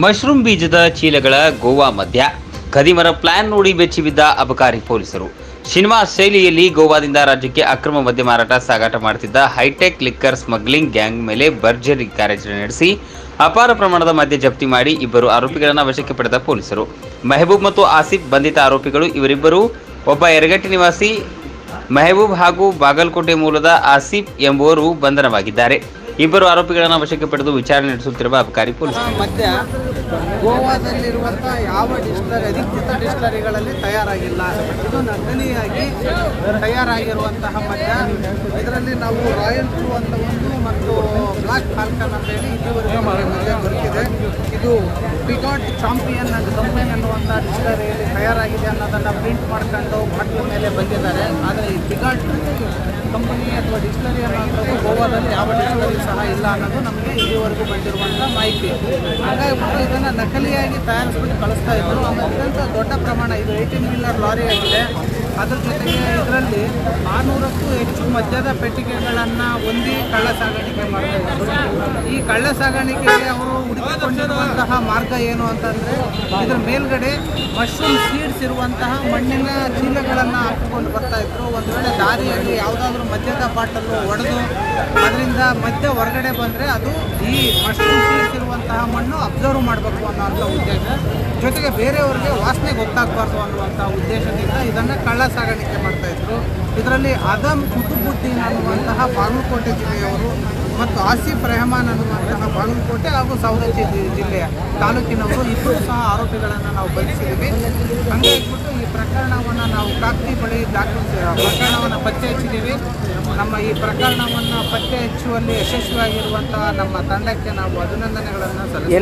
Mushroom ಬೀಜದ ಚೀಲಗಳ ಗೋವಾ ಮಧ್ಯ. ಖದೀಮರ plan ನೋಡಿ ಬೆಚ್ಚಿಬಿದ್ದ ಅಬಕಾರಿ ಪೊಲೀಸರು. ಸಿನಿಮಾ ಶೈಲಿಯಲ್ಲಿ ಗೋವಾದಿಂದ ರಾಜ್ಯಕ್ಕೆ ಅಕ್ರಮ ಮದ್ಯ ಮಾರಾಟ ಸಾಗಾಟ ಮಾಡುತ್ತಿದ್ದ ಹೈಟೆಕ್ ಲಿಕ್ಕರ್ ಸ್ಮಗ್ಲಿಂಗ್ ಗ್ಯಾಂಗ್ ಮೇಲೆ ಭರ್ಜರಿ ಕಾರ್ಯಾಚರಣೆ ನಡೆಸಿ ಅಪಾರ ಪ್ರಮಾಣದ ಮದ್ಯ ಜಪ್ತಿ ಮಾಡಿ ಇಬ್ಬರು ಆರೋಪಿಗಳನ್ನು ವಶಕ್ಕೆ ಪಡೆದ ಪೊಲೀಸರು. ಮೆಹಬೂಬ್ ಮತ್ತು ಆಸಿಫ್ ಬಂಧಿತ ಆರೋಪಿಗಳು ಇವರಿಬ್ಬರು ಒಬ್ಬ ಎರಗಟ್ಟಿ ನಿವಾಸಿ ಮೆಹಬೂಬ್ ಹಾಗೂ ಬಾಗಲಕೋಟೆ ಮೂಲದ ಆಸಿಫ್ ಎಂಬುವರು ಬಂಧನವಾಗಿದ್ದಾರೆ. ಇಬ್ಬರು ಆರೋಪಿಗಳನ್ನು ವಶಕ್ಕೆ ಪಡೆದು ವಿಚಾರಣೆ ನಡೆಸುತ್ತಿರುವ ಅಬಕಾರಿ ಪೊಲೀಸರು ಮದ್ಯ ಗೋವಾದಲ್ಲಿರುವಂಥ ಯಾವ ಡಿಸ್ಟರಿ ಅಧಿಕೃತ ಡಿಸ್ಟರಿಗಳಲ್ಲಿ ತಯಾರಾಗಿಲ್ಲ. ಇದು ನಕಲಿಯಾಗಿ ತಯಾರಾಗಿರುವಂತಹ ಮದ್ಯ. ಇದರಲ್ಲಿ ನಾವು ರಾಯಲ್ ಬ್ಲೂ ಅಂತ ಒಂದು ಮತ್ತು ಬ್ಲಾಕ್ ಫಾಲ್ಕನ್ ಅಂತ ಹೇಳಿ ಇಲ್ಲಿವರೆಗೆ ಮದ್ಯ ದೊರಕಿದೆ. ಇದು ಪಿಕಾಟ್ ಚಾಂಪಿಯನ್ ಅಂತ ಕಂಪನಿ ಅನ್ನುವಂಥ ಡಿಸ್ಟರಿಯಲ್ಲಿ ತಯಾರಾಗಿದೆ ಅನ್ನೋದನ್ನು ಪ್ರಿಂಟ್ ಮಾಡ್ಕೊಂಡು ಬಟ್ಟೆ ಮೇಲೆ ಬಂದಿದ್ದಾರೆ. ಆದರೆ ಈ ಪಿಕಾಟ್ ಕಂಪನಿ ಅಥವಾ ಡಿಸ್ಟರಿ ಅನ್ನೋಂಥದ್ದು ಗೋವಾದಲ್ಲಿ ಯಾವ ಡಿಸ್ಟರಿ ಸಹ ಇಲ್ಲ ಅನ್ನೋದು ನಮಗೆ ಇಲ್ಲಿವರೆಗೂ ಬಂದಿರುವಂಥ ಮಾಹಿತಿ. ಹಾಗಾಗಿ ಇದನ್ನು ನಕಲಿಯಾಗಿ ತಯಾರಿಸ್ಬಿಟ್ಟು ಕಳಿಸ್ತಾ ಇದ್ದರು ಅತ್ಯಂತ ದೊಡ್ಡ ಪ್ರಮಾಣ ಇದು ಏಯ್ಟೀನ್ ವೀಲರ್ ಲಾರಿ ಆಗಿದೆ. ಅದ್ರ ಜೊತೆಗೆ ಇದರಲ್ಲಿ ಆರುನೂರಕ್ಕೂ ಹೆಚ್ಚು ಮದ್ಯದ ಪೆಟ್ಟಿಗೆಗಳನ್ನು ಹೊಂದಿ ಕಳ್ಳ ಸಾಗಾಣಿಕೆ ಮಾಡ್ತಾ ಈ ಕಳ್ಳ ಸಾಗಾಣಿಕೆಗೆ ಅವರು ಹುಡುಕಿಕೊಂಡಿರುವಂತಹ ಮಾರ್ಗ ಏನು ಅಂತಂದರೆ ಇದ್ರ ಮೇಲ್ಗಡೆ ಮಶ್ರೂಮ್ ಸೀಡ್ಸ್ ಇರುವಂತಹ ಮಣ್ಣಿನ ಚೀಲಗಳನ್ನು ಹಾಕಿಕೊಂಡು ಬರ್ತಾ ಇದ್ರು. ಒಂದು ವೇಳೆ ದಾರಿಯಲ್ಲಿ ಯಾವುದಾದ್ರೂ ಮದ್ಯದ ಬಾಟಲ್ಲು ಒಡೆದು ಅದರಿಂದ ಮಧ್ಯ ಹೊರಗಡೆ ಬಂದರೆ ಅದು ಈ ಮಶ್ರೂಮ್ ಸೀಡ್ಸ್ ಇರುವಂತಹ ಮಣ್ಣು ಅಬ್ಸರ್ವ್ ಮಾಡಬೇಕು ಅನ್ನೋಂಥ ಉದ್ದೇಶ. ಜೊತೆಗೆ ಬೇರೆಯವ್ರಿಗೆ ವಾಸನೆ ಗೊತ್ತಾಗಬಾರ್ದು ಅನ್ನುವಂಥ ಉದ್ದೇಶದಿಂದ ಇದನ್ನು ಕಳ್ಳ ಸಾಗಾಣಿಕೆ ಮಾಡ್ತಾ ಇದ್ರು. ಇದರಲ್ಲಿ ಅದಮ್ ಕುತುಬುದ್ದೀನ್ ಅನ್ನುವಂತಹ ಬಾಗಲಕೋಟೆ ಜಿಲ್ಲೆಯವರು ಮತ್ತು ಆಸಿಫ್ ರೆಹಮಾನ್ ಅನ್ನುವಂತಹ ಬಾಗಲಕೋಟೆ ಹಾಗೂ ಸವದತ್ತಿ ಜಿಲ್ಲೆಯ ತಾಲೂಕಿನವರು ಇಬ್ಬರು ಸಹ ಆರೋಪಿಗಳನ್ನು ನಾವು ಬಂಧಿಸಿದ್ದೀವಿ. ಹಂಗಾಗಿಬಿಟ್ಟು ಈ ಪ್ರಕರಣವನ್ನು ನಾವು ಕಾಕ್ತಿ ಬಳಿ ದಾಖಲಿಸಿ ಪ್ರಕರಣವನ್ನು ಪತ್ತೆ ಹಚ್ಚಿದ್ದೀವಿ ನಮ್ಮ ಈ ಪ್ರಕರಣವನ್ನು ಪತ್ತೆ ಹಚ್ಚುವಲ್ಲಿ ಯಶಸ್ವಿಯಾಗಿರುವಂತಹ ನಮ್ಮ ತಂಡಕ್ಕೆ ನಾವು ಅಭಿನಂದನೆಗಳನ್ನು ಸಲ್ಲಿಸ್ತೀವಿ